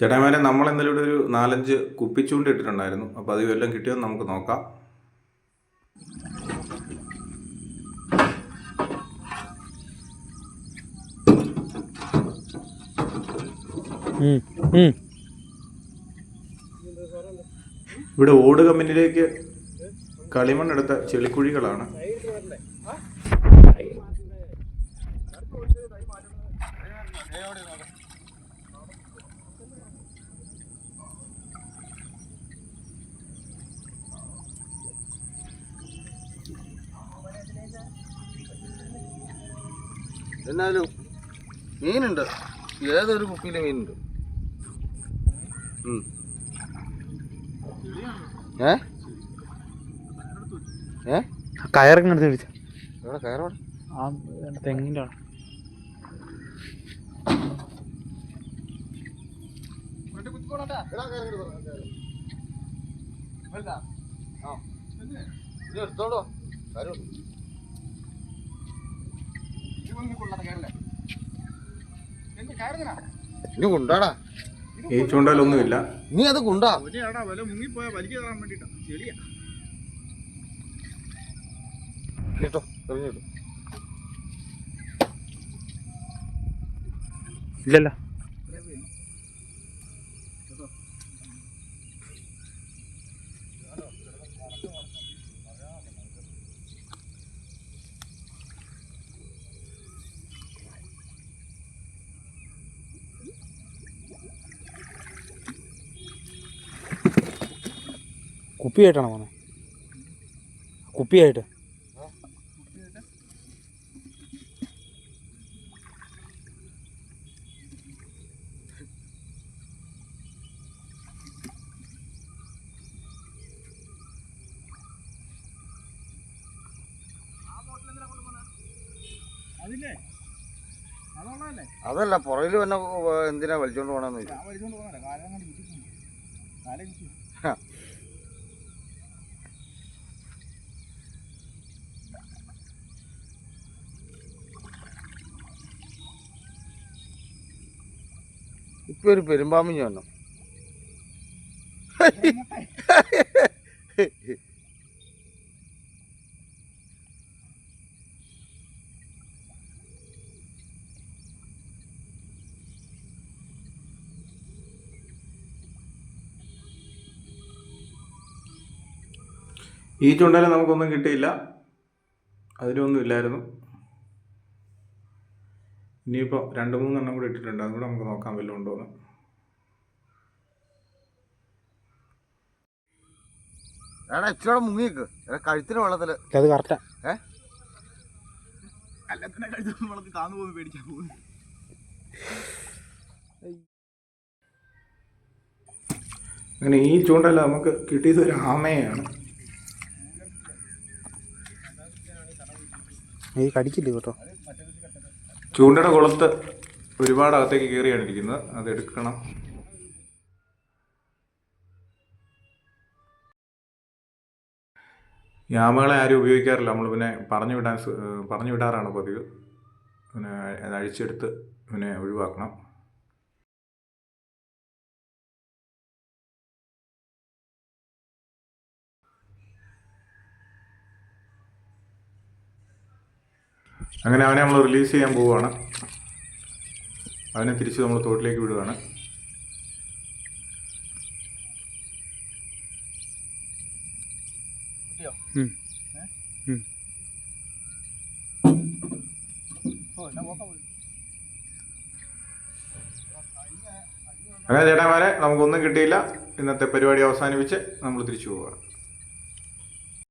ചേട്ടാമാരെ നമ്മൾ ഇന്നലെ ഇവിടെ ഒരു നാലഞ്ച് കുപ്പിച്ചൂണ്ട് ഇട്ടിട്ടുണ്ടായിരുന്നു അപ്പോൾ അത് എല്ലാം കിട്ടിയോ നമുക്ക് നോക്കാം. ഇവിടെ ഓട് കമ്പനിയിലേക്ക് കളിമണ്ണെടുത്ത ചെളിക്കുഴികളാണ്. എന്നാലും മീനുണ്ട്. ഏതൊരു കുപ്പിയിൽ മീനുണ്ട്. ഏ? ഏ? കയറൊക്കെ എടുത്ത് പിടിച്ച എവിടെ കയറോടെ ആ തെങ്ങിന്റെ അവിടെ. എടുത്തോളൂ. കാര്യമുണ്ട് ഇനി കൊണ്ടാടാ ഈ ചൂണ്ടയിലൊന്നുമില്ല നീ അത് കൊണ്ടാ കേട്ടോ എറിഞ്ഞിട്ടു ഇല്ലല്ലോ. കുപ്പിയായിട്ടാണോ പോന്നെ കുപ്പിയായിട്ട്? അതല്ല? പുറകിൽ വന്ന എന്തിനാ വലിച്ചോണ്ട് പോണെന്ന് ചോദിച്ചു. ഇപ്പൊ ഒരു പെരുമ്പാമ്പിഞ്ഞ് ഈ ചൂണ്ടയിൽ നമുക്കൊന്നും കിട്ടിയില്ല. അതിലൊന്നും ഇല്ലായിരുന്നു. ഇനിയിപ്പോൾ രണ്ട് മൂന്നെണ്ണം കൂടി ഇട്ടിട്ടുണ്ട്. അതും കൂടെ നമുക്ക് നോക്കാൻ വല്ലതും ഉണ്ടോയെന്ന് എടാ ഇച്ചിരി മുങ്ങിക്ക് എടാ കഴുത്തിന് വെള്ളത്തിൽ. അത് കറക്റ്റാ ഏ? അങ്ങനെ ഈ ചൂണ്ടല്ല നമുക്ക് കിട്ടിയത് ഒരു ആമയാണ്. ഈ കടിക്കില്ലേ കേട്ടോ ചൂണ്ടയുടെ കുളത്ത് ഒരുപാട് അകത്തേക്ക് കയറിയാണ് ഇരിക്കുന്നത്. അത് എടുക്കണം. യാമകളെ ആരും ഉപയോഗിക്കാറില്ല. നമ്മൾ പിന്നെ പറഞ്ഞു വിടാൻ പറഞ്ഞു വിടാറാണ് പതിവ്. പിന്നെ അഴിച്ചെടുത്ത് പിന്നെ ഒഴിവാക്കണം. അങ്ങനെ അവനെ നമ്മൾ റിലീസ് ചെയ്യാൻ പോവുകയാണ്. അവനെ തിരിച്ച് നമ്മൾ തോട്ടിലേക്ക് വിടുകയാണ്. അങ്ങനെ ചേട്ടന്മാരെ നമുക്കൊന്നും കിട്ടിയില്ല. ഇന്നത്തെ പരിപാടി അവസാനിപ്പിച്ച് നമ്മൾ തിരിച്ചു പോവുകയാണ്.